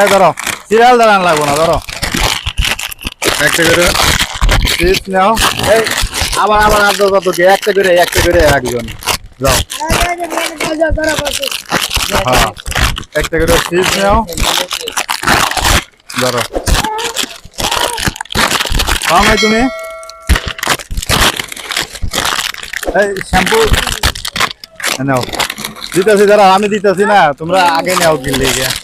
এই ধরো। সিরিয়াল দাঁড়ান লাগবো না ধরো। একটা করে। চিপস নাও। এই আবার আবার আর দাও কত কি? একটা করে একটা করে একজন। যাও। হ্যাঁ। একটা করে চিপস নাও। ধরো। নাই তুমি? এই শ্যাম্পু। নাও। দিতেছি দাঁড়াও আমি দিতেছি না। তোমরা আগে নাও কিনলে গিয়ে।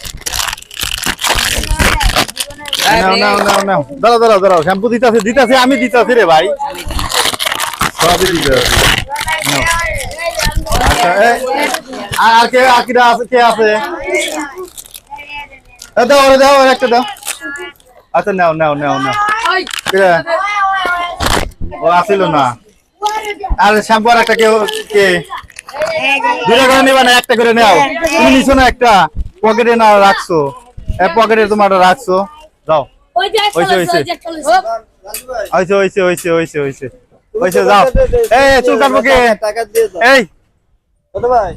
দাঁড়াও শ্যাম্পু দিতেছি দিতেছি, আমি দিতেছি রে ভাই। সবই আচ্ছা আর কে, আর কিরা আছে, কে আছে? দাও আচ্ছা নাও? ও আসিল না। আর শ্যাম্পু আর একটা কেউ, কে? দুটা করে নিবা না, একটা করে নাও। তুমি নিছো না একটা। পকেটে না রাখছো। পকেটে তোমার রাখছো। যাও। হইছে, হইছে। হয়েছে হয়েছে হয়েছে হয়েছে হয়েছে যাও। এই চুল কাটবো কে? টাকা দিয়ে দাও। এই। কত ভাই?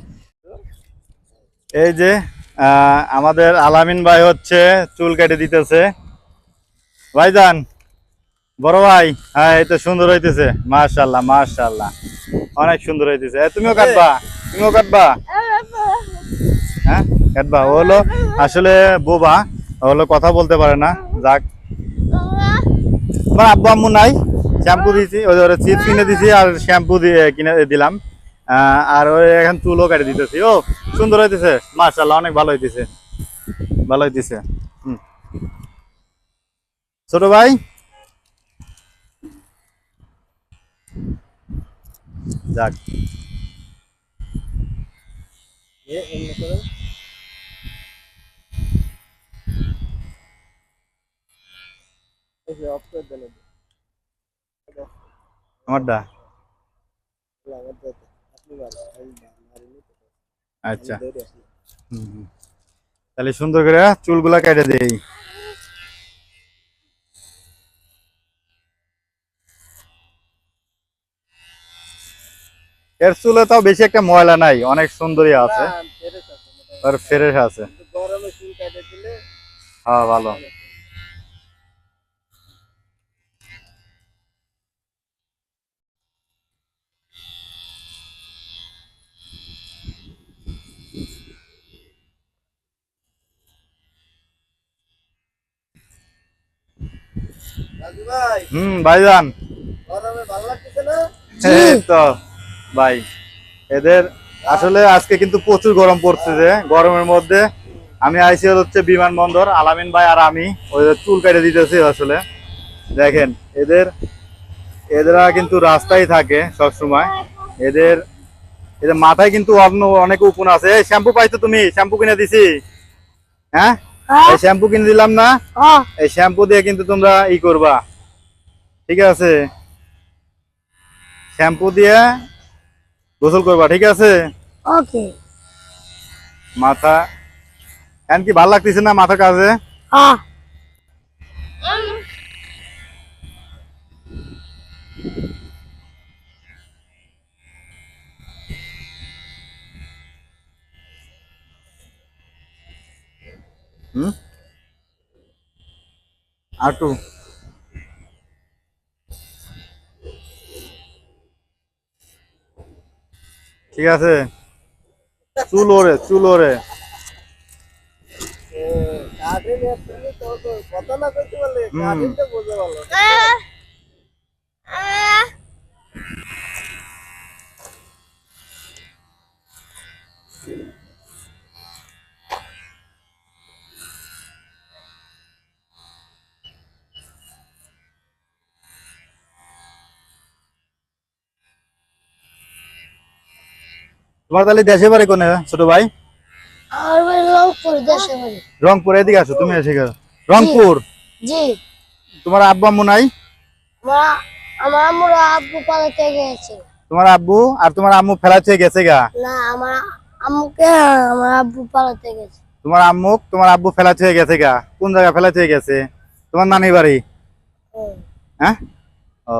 এই যে আহ, আমাদের আলামিন ভাই হচ্ছে চুল কেটে দিতেছে। ভাইজান বড় ভাই। হ্যাঁ এই তো সুন্দর হইতেছে। মাশাল্লাহ মাশাল্লাহ অনেক সুন্দর হইতেছে। তুমিও কাটবা তুমিও কাটবা। হ্যাঁ কাটবা। ও হলো আসলে বোবা। হলো কথা বলতে পারে না, যাক। তোমার আব্বু আম্মু নাই, শ্যাম্পু দিয়েছি, ওই ওরা চিপস কিনে দিছি আর শ্যাম্পু দিয়ে কিনে দিলাম। আর ওই এখন চুলও কেটে দিতেছি। ও, সুন্দর হইতেছে মাশাল্লাহ অনেক ভালো হইতেছে। ভালো হইতেছে। ছোট ভাই? যাক। যে অফ করে দিলে আমারটা আচ্ছা। তাহলে সুন্দর করে চুলগুলা কেটে দেই। এর চুলে তাও বেশি একটা ময়লা নাই অনেক সুন্দরী আছে। আর ফ্রেশ আছে। গরমে চুল কাটে দিলে হ্যাঁ ভালো। হুম ভাইজান। গরমে ভালো লাগতেছে না? এই তো ভাই। এদের আসলে আজকে কিন্তু প্রচুর গরম পড়ছে যে গরমের মধ্যে। আমি আইসি হচ্ছে বিমানবন্দর আলামিন ভাই আর আমি। ওদের চুল কেটে দিতেছি আসলে। দেখেন এদের এদেরা কিন্তু রাস্তায় থাকে সব সময় এদের এদের মাথায় কিন্তু অন্য অনেক উপন আছে। এই শ্যাম্পু পাইছো তুমি শ্যাম্পু কিনে দিছি। হ্যাঁ? এই শ্যাম্পু কিনে দিলাম না? এই শ্যাম্পু দিয়ে কিন্তু তোমরা ই করবা। ঠিক আছে? শ্যাম্পু দিয়ে গোসল করবা ঠিক আছে? ওকে। মাথা। এখন কি ভালো লাগতেছে না মাথার কাজে? হুম? আটু ঠিক আছে? চুল ওরে চুল ওরে। কথা না করতে পারলে তোমার তাহলে দেশে বাড়ি কোনে ছোট ভাই? আর রংপুর এদিকে আসো তুমি এসে গেছো। রংপুর? জি তোমার আব্বু আম্মু নাই? আমার আব্বু পালাতে গেছে তোমার আব্বু আর তোমার আম্মু ফেলাচ্ছে গেছে গা? না আমার আম্মুকে আমার আব্বু পালাতে গেছে। তোমার আম্মু তোমার আব্বু ফেলাচ্ছে গেছে গা। কোন জায়গা ফেলাচ্ছে গেছে? তোমার নানি বাড়ি। হ্যাঁ? ও।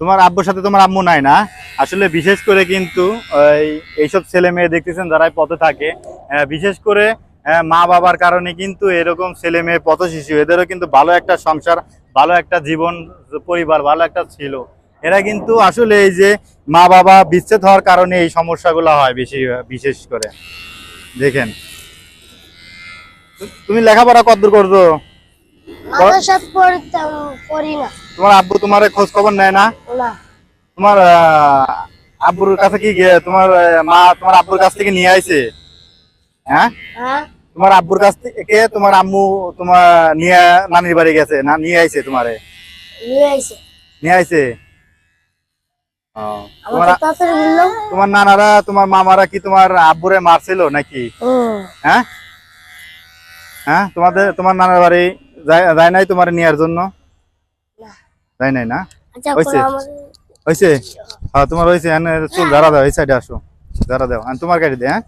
তোমার আব্বুর সাথে তোমার আম্মু নাই না। আসলে বিশেষ করে কিন্তু এইসব ছেলে মেয়ে দেখতেছেন যারা এই পথে থাকে বিশেষ করে মা বাবার কারণে কিন্তু এরকম ছেলে মেয়ে পথ শিশু এদেরও কিন্তু ভালো একটা সংসার, ভালো একটা জীবন, পরিবার, ভালো একটা ছিল। এরা কিন্তু আসলে এই যে মা বাবা বিচ্ছেদ হওয়ার কারণে এই সমস্যাগুলো হয় বেশি, বিশেষ করে। দেখেন। তুমি লেখাপড়া কতদূর করছ? মাদ্রাসা পড়তাম পড়ি না। তোমার আব্বু তোমার খোঁজ খবর নেয় না? না। তোমার আব্বুর কাছে কি তোমার মা তোমার আব্বুর কাছ থেকে নিয়ে আইছে? হ্যাঁ? তোমার আব্বুর কাছ থেকে তোমার আম্মু তোমার নিয়ে নানির বাড়ি গেছে না নিয়ে আইছে তোমারে? নিয়ে আইছে। নিয়ে আইছে? তোমার আমাকে তাড়াতাড়ি বললাম তোমার নানারা তোমার মামারা কি তোমার আব্বুরে মারছিল নাকি? হ্যাঁ? হ্যাঁ? তোমাদের তোমার নানার বাড়ি যায় নাই তোমার নেওয়ার জন্য। যায় নাই না? আচ্ছা হয়েছে? হয়েছে হ্যাঁ তোমার হয়েছে এনে চুল ধারা দাও এই সাইডে আসো। ধারা দাও। আর তোমার গাড়ি দে হ্যাঁ?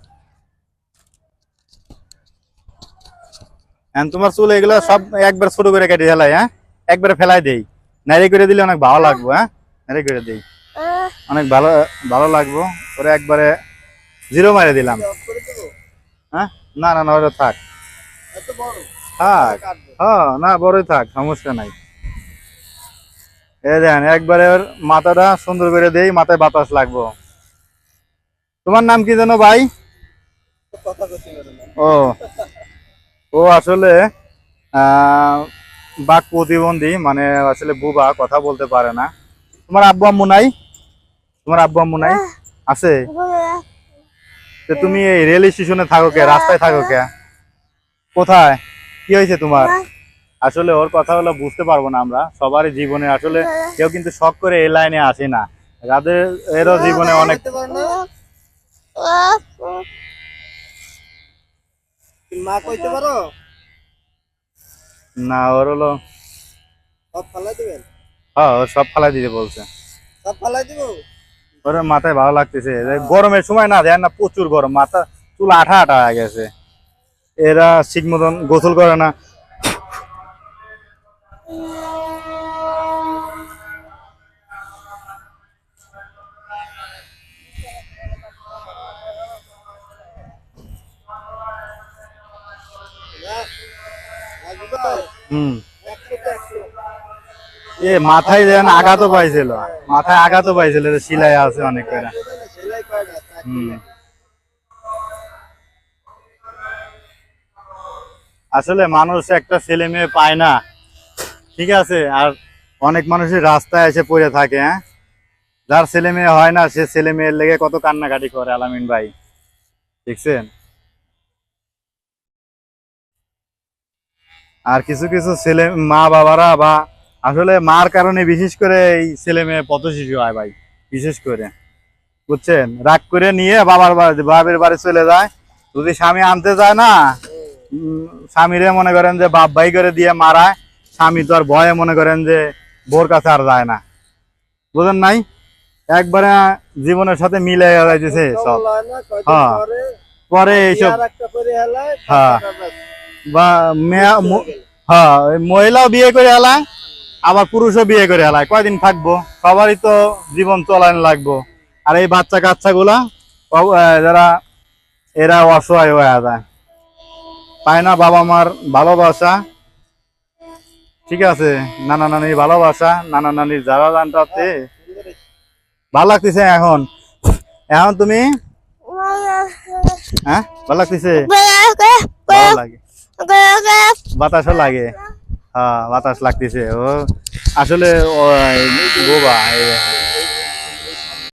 তোমার চুল এগুলো সব একবার ছোট করে কেটে ফেলাই হ্যাঁ? একবারে ফেলাই দেই। নাইরে করে দিলে অনেক ভালো লাগবো হ্যাঁ? নাইরে করে দেই। অনেক ভালো ভালো লাগবো। ওরে একবারে জিরো মারে দিলাম। হ্যাঁ? না না না ওটা থাক। এত বড়? থাক। হ্যাঁ না, বড়ই থাক, সমস্যা নাই। এই দেন, একবারে মাথাটা সুন্দর করে দেই, মাথায় বাতাস লাগবো। তোমার নাম কি জানো ভাই? ও ও আসলে বাক প্রতিবন্ধী মানে আসলে বুবা, কথা বলতে পারে না। তোমার আব্বু আম্মু নাই? তোমার আব্বু আম্মু নাই? আছে? তুমি এই রেল স্টেশনে থাকো কে? রাস্তায় থাকো কে? কোথায়? কি হয়েছে তোমার? আসলে ওর কথা হলো বুঝতে পারব না আমরা সবারই জীবনে আসলে কেউ কিন্তু শখ করে এই লাইনে আসে না। যাদের এরও জীবনে অনেক না মা কইতে পারো? না ওর হলো সব ফালাই দিবেন? হ্যাঁ সব ফালাই দিতে বলছে। সব ফালাই দিব? ওর মাথায় ভালো লাগতেছে। গরমের সময় না দেয় না প্রচুর গরম মাথা চুল আঠা আঠা হয়ে গেছে। এরা ঠিক মতন গোসল করে না। হুম। এ, মাথায় যেন আঘাতও পাইছিল। মাথায় আঘাতও পাইছিল সিলাই আছে অনেক করে হুম। আসলে মানুষ একটা ছেলে মেয়ে পায় না। ঠিক আছে? আর অনেক মানুষই রাস্তায় এসে পড়ে থাকে হ্যাঁ? যার ছেলে মেয়ে হয় না, সে ছেলে মেয়ের লেগে কত কান্নাকাটি করে, আলামিন ভাই। দেখছেন? আর কিছু কিছু ছেলে, মা বাবারা বা আসলে মার কারণে বিশেষ করে এই ছেলে মেয়ে পথ শিশু হয় ভাই, বিশেষ করে। বুঝছেন? রাগ করে নিয়ে বাবার বাড়ি বাপের বাড়ি চলে যায়। যদি স্বামী আনতে যায় না স্বামীরে মনে করেন যে বাপ ভাই করে দিয়ে মারায় স্বামী তো আর ভয়ে মনে করেন যে বোর কাছে আর যায় না। বুঝেন নাই? একবারে জীবনের সাথে মিলে যাইতেছে সব। হ্যাঁ। পরে এইসব হ্যাঁ। বা। হ্যাঁ মহিলাও বিয়ে করে হেলায় আবার পুরুষও বিয়ে করে হেলায়। কয়দিন থাকব? সবারই তো জীবন চলান লাগবো। আর এই বাচ্চা কাচ্চা গুলা যারা এরা অসহায় হয়ে যায়। পায় না বাবা মার ভালোবাসা। ঠিক আছে, নানা নানির ভালোবাসা, নানা নানির যারা জানটাতে ভালো লাগতেছে এখন? এখন তুমি? হ্যাঁ ভালো লাগতেছে? বাতাসও লাগে। হ্যাঁ বাতাস লাগতেছে। ও, আসলে বোবা